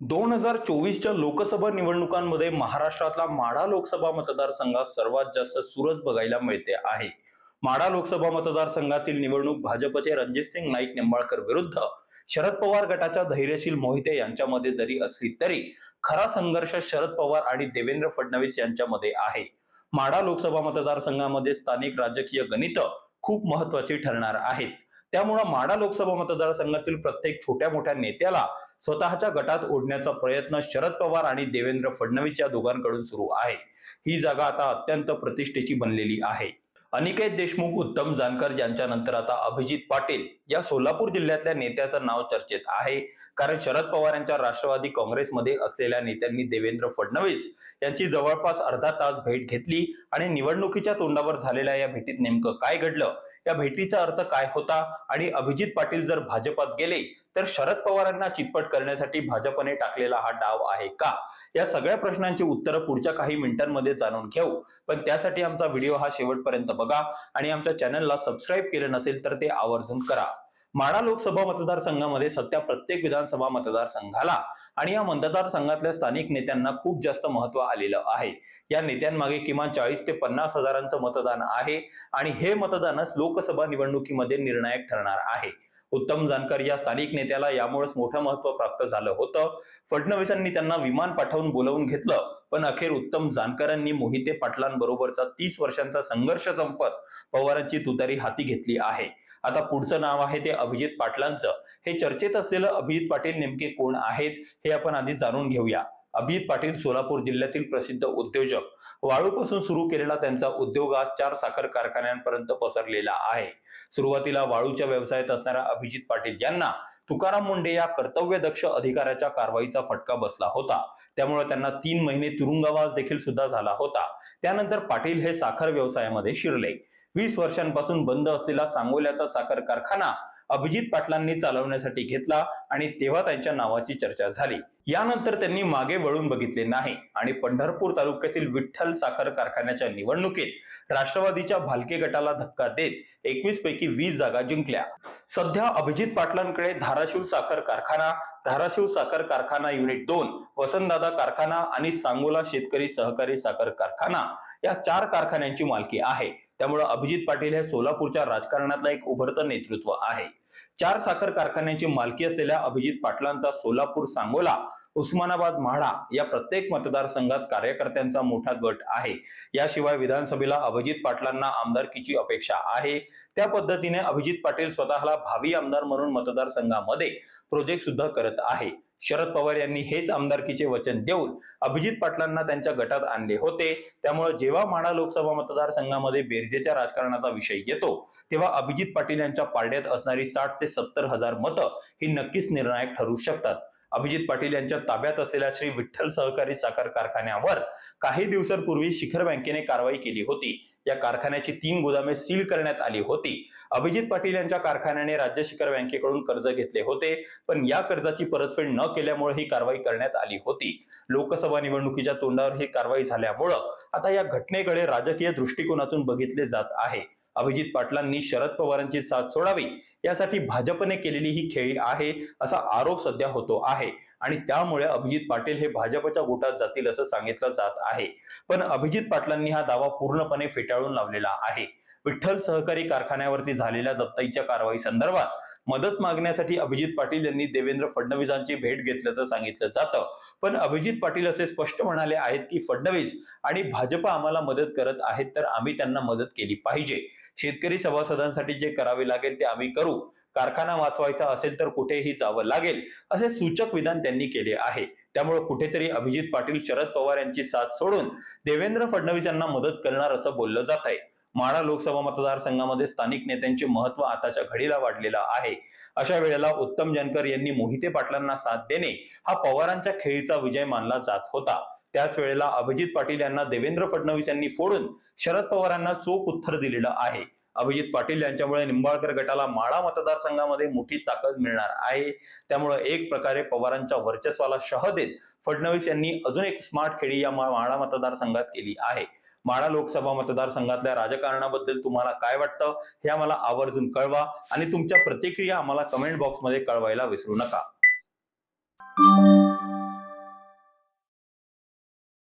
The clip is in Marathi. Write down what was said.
दोन हजार चोवीसच्या लोकसभा निवडणुकांमध्ये महाराष्ट्रातला माढा लोकसभा मतदारसंघात सर्वात जास्त सुरस बघायला मिळते आहे. माढा लोकसभा मतदारसंघातील निवडणूक भाजपचे रणजितसिंग नाईक निंबाळकर विरुद्ध शरद पवार गटाच्या धैर्यशील मोहिते यांच्यामध्ये जरी असली तरी खरा संघर्ष शरद पवार आणि देवेंद्र फडणवीस यांच्यामध्ये आहे. माढा लोकसभा मतदारसंघामध्ये स्थानिक राजकीय गणित खूप महत्वाची ठरणार आहेत. त्यामुळं माढा लोकसभा मतदारसंघातील प्रत्येक छोट्या मोठ्या नेत्याला स्वतःच्या गटात ओढण्याचा प्रयत्न शरद पवार आणि देवेंद्र फडणवीस या दोघांकडून सुरू आहे. ही जागा आता अत्यंत प्रतिष्ठेची बनलेली आहे. अनिकेत देशमुख उत्तम जानकर यांच्यानंतर आता अभिजित पाटील या सोलापूर जिल्ह्यातल्या नेत्याचं नाव चर्चेत आहे. कारण शरद पवार यांच्या राष्ट्रवादी काँग्रेसमध्ये असलेल्या नेत्यांनी देवेंद्र फडणवीस यांची जवळपास अर्धा तास भेट घेतली आणि निवडणुकीच्या तोंडावर झालेल्या या भेटीत नेमकं काय घडलं? या भेटीचा अर्थ काय होता? आणि अभिजित पाटील जर भाजपात गेले तर शरद पवारांना चितपट करण्यासाठी भाजपने टाकलेला हा डाव आहे का? या सगळ्या प्रश्नांची उत्तरं पुढच्या काही मिनिटांमध्ये जाणून घेऊ. पण त्यासाठी आमचा व्हिडिओ हा शेवटपर्यंत बघा. आणि आमच्या चॅनलला सबस्क्राईब केलं नसेल तर ते आवर्जून करा. माढा लोकसभा मतदारसंघामध्ये सध्या प्रत्येक विधानसभा मतदारसंघाला आणि या मतदारसंघातल्या स्थानिक नेत्यांना खूप जास्त महत्त्व आलेलं आहे. या नेत्यांमागे किमान चाळीस ते पन्नास हजारांचं मतदान आहे आणि हे मतदानच लोकसभा निवडणुकीमध्ये निर्णायक ठरणार आहे. उत्तम जानकर या स्थानिक नेत्याला यामुळेच मोठं महत्त्व प्राप्त झालं होतं. फडणवीसांनी त्यांना विमान पाठवून बोलवून घेतलं पण अखेर उत्तम जानकरांनी मोहिते पाटलांबरोबरचा तीस वर्षांचा संघर्ष संपत पवारांची तुतारी हाती घेतली आहे. आता पुढचं नाव आहे ते अभिजित पाटलांचं. हे चर्चेत असलेलं अभिजित पाटील नेमके कोण आहेत हे आपण आधी जाणून घेऊया. अभिजित पाटील सोलापूर जिल्ह्यातील प्रसिद्ध उद्योजक. वाळूपासून सुरू केलेला त्यांचा उद्योग आज चार साखर कारखान्यांपर्यंत पसरलेला आहे. सुरुवातीला वाळूच्या व्यवसायात असणाऱ्या अभिजित पाटील यांना तुकाराम मुंडे या कर्तव्यदक्ष अधिकाऱ्याच्या कारवाईचा फटका बसला होता. त्यामुळे त्यांना तीन महिने तुरुंगवास देखील सुद्धा झाला होता. त्यानंतर पाटील हे साखर व्यवसायामध्ये शिरले. वीस वर्षांपासून बंद असलेला सांगोल्याचा साखर कारखाना अभिजित पाटलांनी चालवण्यासाठी घेतला आणि तेव्हा त्यांच्या नावाची चर्चा झाली. यानंतर त्यांनी मागे वळून बघितले नाही आणि पंढरपूर तालुक्यातील विठ्ठल साखर कारखान्याच्या निवडणुकीत राष्ट्रवादीच्या भालके गटाला धक्का देत एकवीस पैकी वीस जागा जिंकल्या. सध्या अभिजित पाटलांकडे धाराशिव साखर कारखाना धाराशिव साखर कारखाना युनिट दोन वसंतदादा कारखाना आणि सांगोला शेतकरी सहकारी साखर कारखाना या चार कारखान्यांची मालकी आहे. त्यामुळे अभिजित पाटील हे सोलापूरच्या राजकारणातलं एक उभरतं नेतृत्व आहे. चार साखर कारखान्यांची मालकी असलेल्या अभिजित पाटलांचा सोलापूर सांगोला उस्मानाबाद म्हाडा या प्रत्येक मतदारसंघात कार्यकर्त्यांचा मोठा गट आहे. याशिवाय विधानसभेला अभिजित पाटलांना आमदारकीची अपेक्षा आहे. त्या पद्धतीने अभिजित पाटील स्वतःला भावी आमदार म्हणून मतदारसंघामध्ये प्रोजेक्ट सुद्धा करत आहे. शरद पवार यांनी हेच आमदारकीचे वचन देऊन अभिजित पाटलांना त्यांच्या गटात आणले होते. त्यामुळे जेव्हा माढा लोकसभा मतदारसंघामध्ये बेरजेच्या राजकारणाचा विषय येतो तेव्हा अभिजित पाटील यांच्या पारड्यात असणारी साठ ते सत्तर हजार मतं ही नक्कीच निर्णायक ठरू शकतात. अभिजित पाटील यांच्या ताब्यात असलेल्या श्री विठ्ठल सहकारी साखर कारखान्यावर काही दिवसांपूर्वी शिखर बँकेने कारवाई केली होती. या कारखान्याची तीन गोदामे सील करण्यात आली होती. अभिजित पाटील यांच्या कारखान्याने राज्य शिखर बँकेकडून कर्ज घेतले होते पण या कर्जाची परतफेड न केल्यामुळे ही कारवाई करण्यात आली होती. लोकसभा निवडणुकीच्या तोंडावर ही कारवाई झाल्यामुळं आता या घटनेकडे राजकीय दृष्टिकोनातून बघितले जात आहे. अभिजित पाटलांनी शरद पवारांची साथ सोडावी यासाठी भाजपने केलेली ही खेळी आहे असा आरोप सध्या होतो आहे. आणि त्यामुळे अभिजित पाटील हे भाजपच्या गोटात जातील असं सांगितलं जात आहे. पण अभिजित पाटलांनी हा दावा पूर्णपणे फेटाळून लावलेला आहे. विठ्ठल सहकारी कारखान्यावरती झालेल्या जप्ताईच्या कारवाई संदर्भात मदत मागण्यासाठी अभिजित पाटील यांनी देवेंद्र फडणवीसांची भेट घेतल्याचं सांगितलं जातं. पण अभिजित पाटील असे स्पष्ट म्हणाले आहेत की फडणवीस आणि भाजप आम्हाला मदत करत आहेत तर आम्ही त्यांना मदत केली पाहिजे. शेतकरी सभासदांसाठी जे करावे लागेल ते आम्ही करू. कारखाना वाचवायचा असेल तर कुठेही जावं लागेल असे सूचक विधान त्यांनी केले आहे. त्यामुळे कुठेतरी अभिजित पाटील शरद पवार यांची साथ सोडून देवेंद्र फडणवीस यांना मदत करणार असं बोललं जात आहे. माढा लोकसभा मतदारसंघामध्ये स्थानिक नेत्यांचे महत्त्व आताच्या घडीला वाढलेलं आहे. अशा वेळेला उत्तम जानकर यांनी मोहिते पाटलांना साथ देणे हा पवारांच्या खेळीचा विजय मानला जात होता. त्याच वेळेला अभिजित पाटील यांना देवेंद्र फडणवीस यांनी फोडून शरद पवारांना चोख उत्तर दिलेलं आहे. अभिजित पाटील यांच्यामुळे निंबाळकर गटाला माळा मतदारसंघामध्ये मोठी ताकद मिळणार आहे. त्यामुळे एक प्रकारे पवारांच्या वर्चस्वाला शह देत फडणवीस यांनी अजून एक स्मार्ट खेळी या माळा मतदारसंघात केली आहे. माळा लोकसभा मतदारसंघातल्या राजकारणाबद्दल तुम्हाला काय वाटतं हे आम्हाला आवर्जून कळवा आणि तुमच्या प्रतिक्रिया आम्हाला कमेंट बॉक्समध्ये कळवायला विसरू नका.